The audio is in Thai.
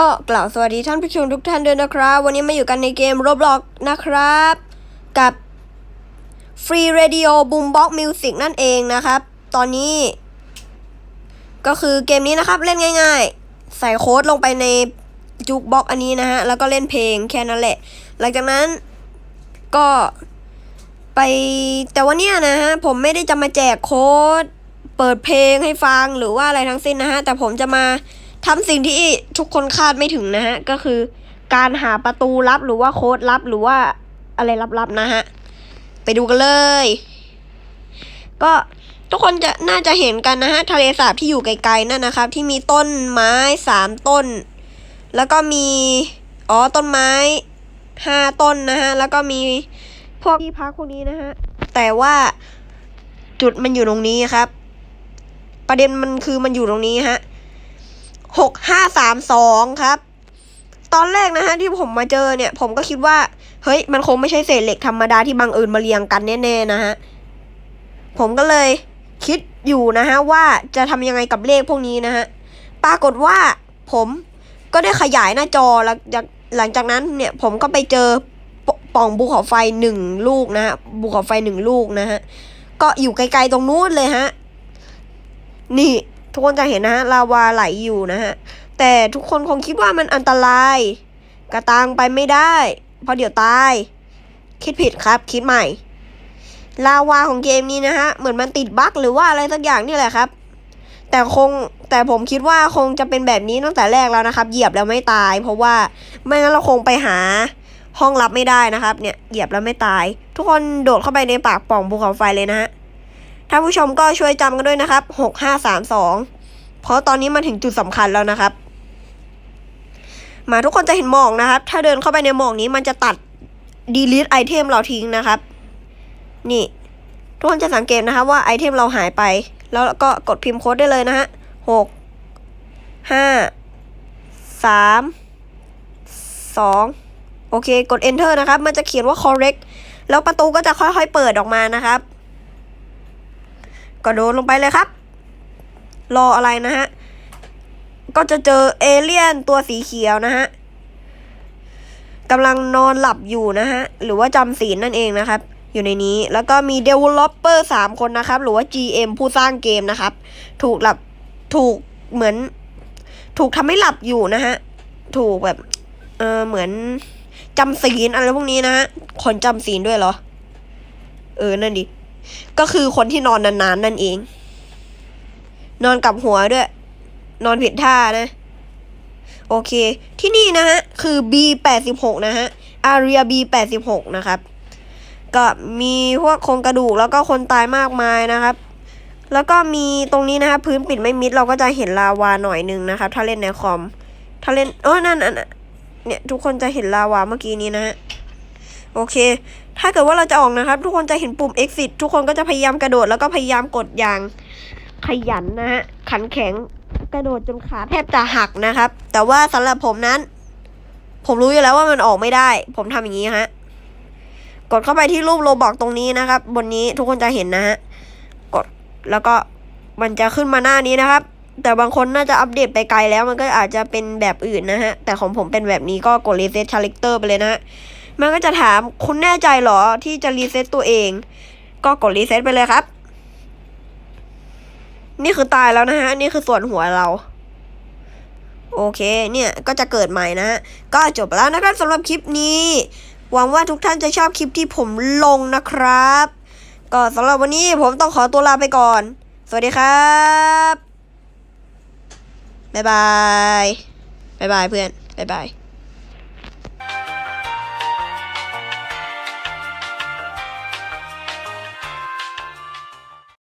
ก็กล่าวสวัสดีท่านผู้ชมทุกท่านด้วยนะครับ วันนี้มาอยู่กันในเกม Roblox นะครับ กับ Free Radio Boombox Music นั่นเองนะครับ ตอนนี้ ก็คือเกมนี้นะครับเล่นง่ายๆ ใส่โค้ดลงไปในจูกบ็อกอันนี้นะฮะ แล้วก็เล่นเพลงแค่นั้นแหละ หลังจากนั้นก็ไปแต่ว่าเนี่ยนะฮะ ผมไม่ได้จะมาแจกโค้ด เปิดเพลงให้ฟังหรือว่าอะไรทั้งสิ้นนะฮะ แต่ผมจะมา ทำสิ่งที่ทุกคนคาดไม่ถึงนะฮะ ก็คือ การหาประตูลับหรือว่าโค้ดลับหรือว่าอะไรลับๆนะฮะ ไปดูกันเลย ก็ทุกคนจะน่าจะเห็นกันนะฮะทะเลสาบที่อยู่ไกลๆนั่นนะครับ ที่มีต้นไม้สามต้น แล้วก็มีอ๋อต้นไม้ห้าต้นนะฮะ แล้วก็มีพวกที่พักพวกนี้นะฮะ แต่ว่าจุดมันอยู่ตรงนี้ครับ ประเด็นมันคือมันอยู่ตรงนี้ฮะ หกห้าสามสองครับ ตอนแรกนะฮะที่ผมมาเจอเนี่ย ผมก็คิดว่า เฮ้ย มันคงไม่ใช่เศษเหล็กธรรมดาที่บังเอิญมาเรียงกันแน่ๆนะฮะ ผมก็เลยคิดอยู่นะฮะว่าจะทำยังไงกับเลขพวกนี้นะฮะ ปรากฏว่าผมก็ได้ขยายหน้าจอแล้วจากหลังจากนั้นเนี่ยผมก็ไปเจอป่องภูเขาไฟหนึ่งลูกนะฮะภูเขาไฟหนึ่งลูกนะฮะ ก็อยู่ไกลๆตรงนู้นเลยฮะ นี่ ทุกคนจะเห็นนะฮะลาวาไหลอยู่นะฮะ แต่ทุกคนคงคิดว่ามันอันตราย กระตังไปไม่ได้ เพราะเดี๋ยวตาย คิดผิดครับ คิดใหม่ ลาวาของเกมนี้นะฮะ เหมือนมันติดบั๊กหรือว่าอะไรสักอย่างนี่แหละครับ แต่คงแต่ผมคิดว่าคงจะเป็นแบบนี้ตั้งแต่แรกแล้วนะครับ เหยียบแล้วไม่ตาย เพราะว่าไม่งั้นเราคงไปหาห้องลับไม่ได้นะครับ เนี่ยเหยียบแล้วไม่ตาย ทุกคนโดดเข้าไปในปากป่องภูเขาไฟเลยนะฮะ ท่านผู้ชมก็ช่วยจำกันด้วยนะครับหกห้าสามสองเพราะตอนนี้มาถึงจุดสำคัญแล้วนะครับ มาทุกคนจะเห็นหมอกนะครับ ถ้าเดินเข้าไปในหมอกนี้มันจะตัด delete ไอเทมเราทิ้งนะครับ นี่ ทุกคนจะสังเกตนะครับว่าไอเทมเราหายไป แล้วก็กดพิมพ์โค้ดได้เลยนะฮะหกห้าสามสองโอเค กด enter นะครับ มันจะเขียนว่า correct แล้วประตูก็จะค่อยๆเปิดออกมานะครับ ก็โดนลงไปเลยครับ รออะไรนะฮะ ก็จะเจอเอเลี่ยนตัวสีเขียวนะฮะกำลังนอนหลับอยู่นะฮะ หรือว่าจำศีลนั่นเองนะครับ อยู่ในนี้แล้วก็มี developer สามคนนะครับ หรือว่า GM ผู้สร้างเกมนะครับ ถูกหลับถูกเหมือน ถูกทำให้หลับอยู่นะฮะ ถูกแบบ เออเหมือนจำศีลอะไรพวกนี้นะฮะคนจำศีลด้วยเหรอ เออ นั่นดิ ก็คือคนที่นอนนานๆนั่นเอง นอนกับหัวด้วย นอนผิดท่านะ โอเค ที่นี่นะฮะ คือ B แปดสิบหกนะฮะอารีย B แปดสิบหกนะครับ ก็มีพวกโครงกระดูกแล้วก็คนตายมากมายนะครับ แล้วก็มีตรงนี้นะคะพื้นปิดไม่มิดเราก็จะเห็นลาวาหน่อยหนึงนะครับ ถ้าเล่นในคอม ถ้าเล่นเออนั่นนั่นเนี่ยทุกคนจะเห็นลาวาเมื่อกี้นี้นะฮะ โอเค ถ้าเกิดว่าเราจะออกนะครับ ทุกคนจะเห็นปุ่ม exit ทุกคนก็จะพยายามกระโดดแล้วก็พยายามกดอย่างขยันนะฮะ ขันแข็งกระโดดจนขาแทบจะหักนะครับ แต่ว่าสำหรับผมนั้น ผมรู้อยู่แล้วว่ามันออกไม่ได้ ผมทำอย่างนี้ฮะ กดเข้าไปที่รูปโลบอกตรงนี้นะครับ บนนี้ทุกคนจะเห็นนะฮะ กดแล้วก็มันจะขึ้นมาหน้านี้นะครับ แต่บางคนน่าจะอัปเดตไปไกลแล้วมันก็อาจจะเป็นแบบอื่นนะฮะ แต่ของผมเป็นแบบนี้ก็กด reset character ไปเลยนะฮะ มันก็จะถามคุณแน่ใจเหรอที่จะรีเซ็ตตัวเอง ก็กดรีเซ็ตไปเลยครับ นี่คือตายแล้วนะฮะ นี่คือส่วนหัวเรา โอเค เนี่ยก็จะเกิดใหม่นะฮะ ก็จบแล้วนะครับสำหรับคลิปนี้ หวังว่าทุกท่านจะชอบคลิปที่ผมลงนะครับ ก็สำหรับวันนี้ผมต้องขอตัวลาไปก่อน สวัสดีครับ บ๊ายบาย บ๊ายบายเพื่อน บ๊ายบาย